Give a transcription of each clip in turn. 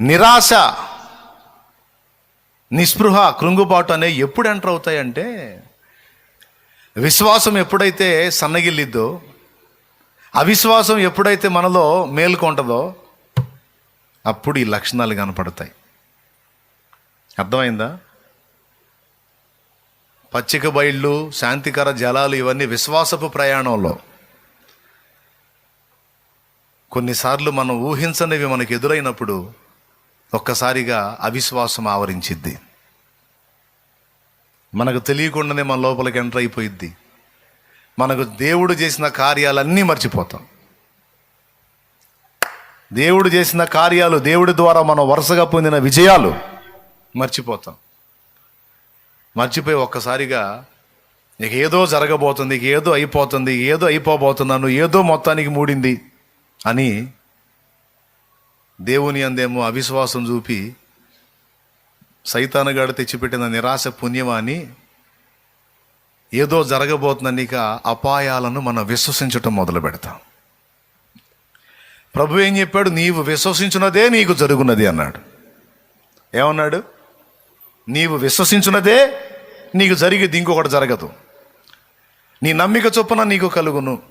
నిరాశ నిస్పృహ కృంగుబాటు అనేవి ఎప్పుడు ఎంటర్ అవుతాయంటే విశ్వాసం ఎప్పుడైతే సన్నగిల్లిద్దో అవిశ్వాసం ఎప్పుడైతే మనలో మేలుకొంటదో అప్పుడు ఈ లక్షణాలు కనపడతాయి. అర్థమైందా? పచ్చిక బయళ్ళు శాంతికర జలాలు ఇవన్నీ విశ్వాసపు ప్రయాణంలో. కొన్నిసార్లు మనం ఊహించనివి మనకు ఎదురైనప్పుడు ఒక్కసారిగా అవిశ్వాసం ఆవరించిద్ది. మనకు తెలియకుండానే మన లోపలికి ఎంటర్ అయిపోయిద్ది. మనకు దేవుడు చేసిన కార్యాలన్నీ మర్చిపోతాం. దేవుడు చేసిన కార్యాలు దేవుడి ద్వారా మనం వరుసగా పొందిన విజయాలు మర్చిపోతాం. మర్చిపోయి ఒక్కసారిగా నీకు ఏదో జరగబోతుంది ఏదో అయిపోతుంది ఏదో అయిపోబోతున్నాను ఏదో మొత్తానికి మూడింది అని దేవుని అందేమో అవిశ్వాసం చూపి సైతానుగాడు తెచ్చిపెట్టిన నిరాశ పుణ్యమా అని ఏదో జరగబోతుందని ఇక అపాయాలను మనం విశ్వసించటం మొదలు పెడతాం. ప్రభు ఏం చెప్పాడు? నీవు విశ్వసించినదే నీకు జరుగున్నది అన్నాడు. ఏమన్నాడు? నీవు విశ్వసించినదే నీకు జరిగేది ఇంకొకటి జరగదు. నీ నమ్మిక చొప్పున నీకు కలుగును.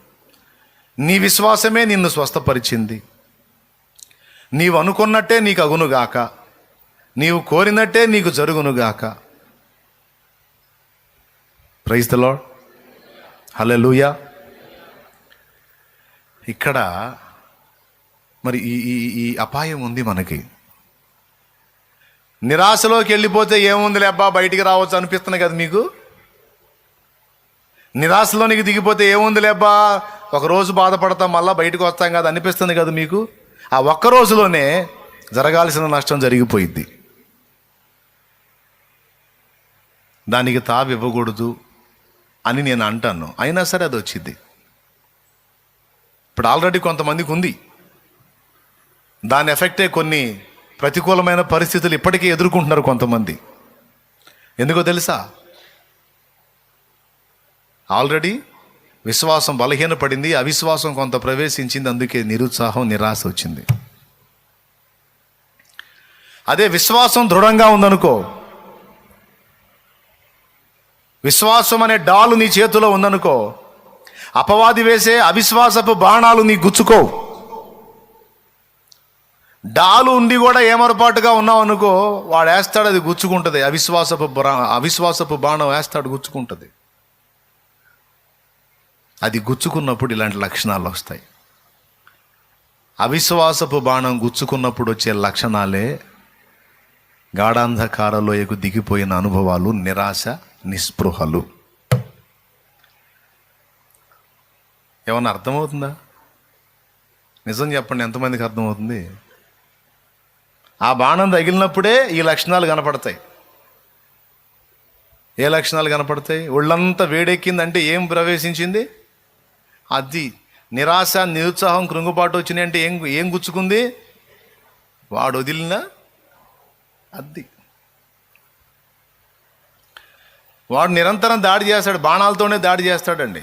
నీ విశ్వాసమే నిన్ను స్వస్థపరిచింది. నీవు అనుకున్నట్టే నీకు అగునుగాక నీవు కోరినట్టే నీకు జరుగునుగాక. ప్రైజ్ ద లాడ్ హల్లెలూయా ఇక్కడ మరి ఈ ఈ ఈ అపాయం ఉంది మనకి. నిరాశలోకి వెళ్ళిపోతే ఏముందిలే అబ్బా బయటికి రావచ్చు అనిపిస్తుంది కదా మీకు? నిరాశలోనికి దిగిపోతే ఏముందిలే అబ్బా ఒక రోజు బాధపడతాం మళ్ళీ బయటకు వస్తాం కదా అనిపిస్తుంది కదా మీకు? ఆ ఒక్క రోజులోనే జరగాల్సిన నష్టం జరిగిపోయింది దానికి తావి ఇవ్వకూడదు అని నేను అంటాను. అయినా సరే అది వచ్చింది ఇప్పుడు ఆల్రెడీ కొంతమందికి ఉంది. దాని ఎఫెక్టే కొన్ని ప్రతికూలమైన పరిస్థితులు ఇప్పటికీ ఎదుర్కొంటున్నారు కొంతమంది. ఎందుకో తెలుసా? ఆల్రెడీ విశ్వాసం బలహీనపడింది అవిశ్వాసం కొంత ప్రవేశించింది అందుకే నిరుత్సాహం నిరాశ వచ్చింది. అదే విశ్వాసం దృఢంగా ఉందనుకో. విశ్వాసం అనే డాలు నీ చేతిలో ఉందనుకో. అపవాది వేసే అవిశ్వాసపు బాణాలు నీ గుచ్చుకో డాలు ఉండి కూడా ఏమరపాటుగా ఉన్నావు అనుకో వాడు వేస్తాడు అది గుచ్చుకుంటుంది. అవిశ్వాసపు అవిశ్వాసపు బాణం వేస్తాడు గుచ్చుకుంటుంది. అది గుచ్చుకున్నప్పుడు ఇలాంటి లక్షణాలు వస్తాయి. అవిశ్వాసపు బాణం గుచ్చుకున్నప్పుడు వచ్చే లక్షణాలే గాఢాంధకారలోయకు దిగిపోయిన అనుభవాలు నిరాశ నిస్పృహలు. ఏమన్నా అర్థమవుతుందా? నిజం చెప్పండి ఎంతమందికి అర్థమవుతుంది? ఆ బాణం తగిలినప్పుడే ఈ లక్షణాలు కనపడతాయి. ఏ లక్షణాలు కనపడతాయి? ఒళ్ళంతా వేడెక్కిందంటే ఏం ప్రవేశించింది? అది నిరాశ నిరుత్సాహం కృంగుపాటు వచ్చినాయి అంటే ఏం ఏం గుచ్చుకుంది? వాడు వదిలిన అద్ది వాడు నిరంతరం దాడి చేస్తాడు బాణాలతోనే దాడి చేస్తాడండి.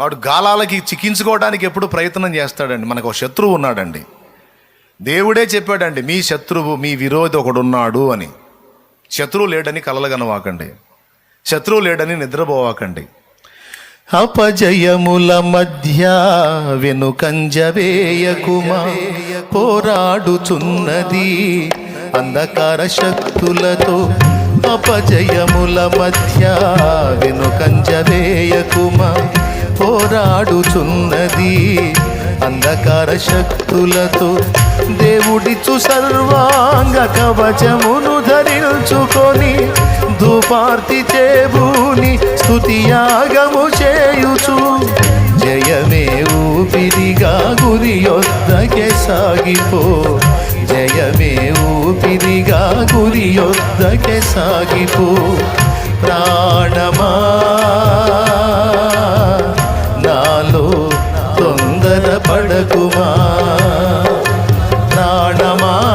వాడు గాలాలకి చిక్కించుకోవడానికి ఎప్పుడు ప్రయత్నం చేస్తాడండి. మనకు ఒక శత్రువు ఉన్నాడండి. దేవుడే చెప్పాడండి మీ శత్రువు మీ విరోధి ఒకడున్నాడు అని. శత్రువు లేడని కలలగనవాకండి శత్రువు లేడని నిద్రపోవాకండి. అపజయముల మధ్య వెనుకంజ పోరాడుచున్నది అంధకార శక్తులతో. అపజయముల మధ్య వెనుకంజవేయకుమా? పోరాడుచున్నది అంధకార శక్తులతో. దేవుడిచు సర్వాంగ కవచమును ధరించుకొని ధూపార్తి చేబూని స్థుతియాగము చేయుచు. జయమే ఊపిరిగా గురి యొద్దకే సాగిపో. జయమే ఊపిరిగా గురి యొద్దకే సాగిపో. ప్రాణమా నాలో తొందర పడకుమా ప్రాణమా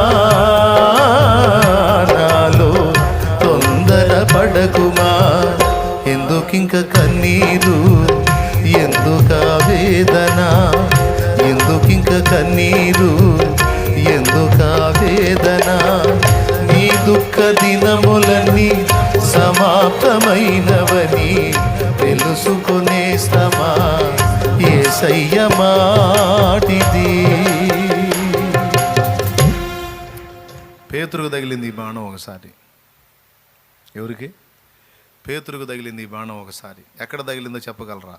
దినములన్నీ సమాప్తమైనవని తెలుసుకునే శ్రమా సయ్యమాటిది పేతురుకు తగిలింది ఈ బాణం ఒకసారి. ఎవరికి? పేతురుకు తగిలింది ఈ బాణం ఒకసారి. ఎక్కడ తగిలిందో చెప్పగలరా?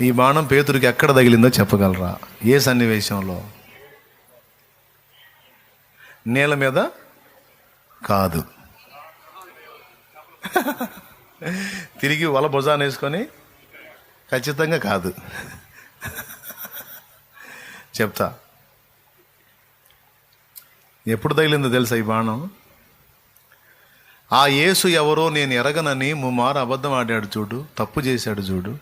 ఈ బాణం పేతురికి ఎక్కడ తగిలిందో చెప్పగలరా? ఏ సన్నివేశంలో? నేల మీద కాదు. తిరిగి వల భుజాన్ని వేసుకొని ఖచ్చితంగా కాదు. చెప్తా. ఎప్పుడు తగిలిందో తెలుసా ఈ బాణం? ఆ యేసు ఎవరో నేను ఎరగనని ముమ్మారు అబద్ధం ఆడాడు చూడు తప్పు చేశాడు చూడు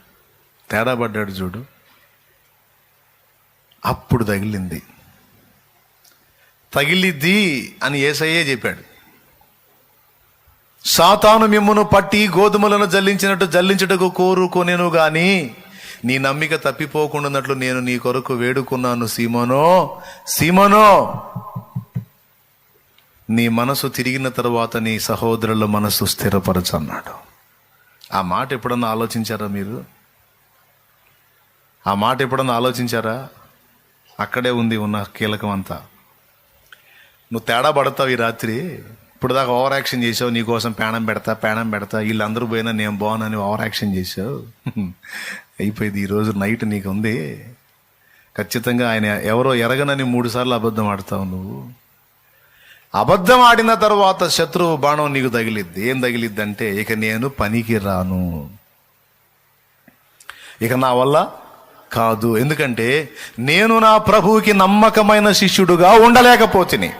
తేడా పడ్డాడు చూడు. అప్పుడు తగిలింది. తగిలిద్ది అని ఏసయ్యే చెప్పాడు. సాతాను మిమ్మును పట్టి గోధుమలను జల్లించినట్టు జల్లించుటకు కోరుకొనేను గాని నీ నమ్మిక తప్పిపోకుండాన్నట్లు నేను నీ కొరకు వేడుకున్నాను సీమోనో సీమోనో! నీ మనసు తిరిగిన తర్వాత నీ సహోదరుల మనసు స్థిరపరచన్నాడు. ఆ మాట ఎప్పుడన్నా ఆలోచించారా మీరు? ఆ మాట ఎప్పుడన్నా ఆలోచించారా? అక్కడే ఉంది ఉన్న కీలకం అంతా నువ్వు తేడా పడతావు ఈ రాత్రి? ఇప్పుడు దాకా ఓవర్ యాక్షన్ చేసావు నీకోసం పేణం పెడతా పేణం పెడతా వీళ్ళందరూ పోయినా నేను బాగునని ఓవర్ యాక్షన్ చేసావు? అయిపోయింది ఈరోజు నైట్ నీకు ఉంది ఖచ్చితంగా ఆయన ఎవరో ఎరగనని మూడుసార్లు అబద్ధం ఆడతావు నువ్వు. అబద్ధం ఆడిన తర్వాత శత్రువు బాణం నీకు తగిలిద్ది. ఏం తగిలిద్ది అంటే ఇక నేను పనికి రాను. ఇక నా వల్ల కాదు. ఎందుకంటే నేను నా ప్రభువుకి నమ్మకమైన శిష్యుడుగా ఉండలేకపోతిని.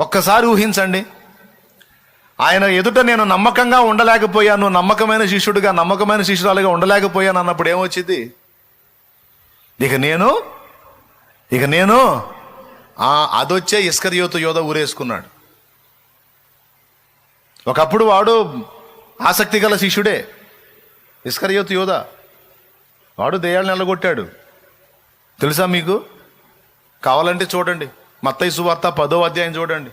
ఒక్కసారి ఊహించండి. ఆయన ఎదుట నేను నమ్మకంగా ఉండలేకపోయాను నమ్మకమైన శిష్యుడిగా నమ్మకమైన శిష్యురాలుగా ఉండలేకపోయాను అన్నప్పుడు ఏమొచ్చింది? ఇక నేను ఇక నేను ఆ అదొచ్చే ఇస్కరియోతు యోధ ఊరేసుకున్నాడు. ఒకప్పుడు వాడు ఆసక్తి గల శిష్యుడే ఇస్కరియోతు యోధ. వాడు దెయ్యాలను నిలగొట్టాడు. తెలుసా మీకు? కావాలంటే చూడండి. మత్తైసు వార్త పదో అధ్యాయం చూడండి.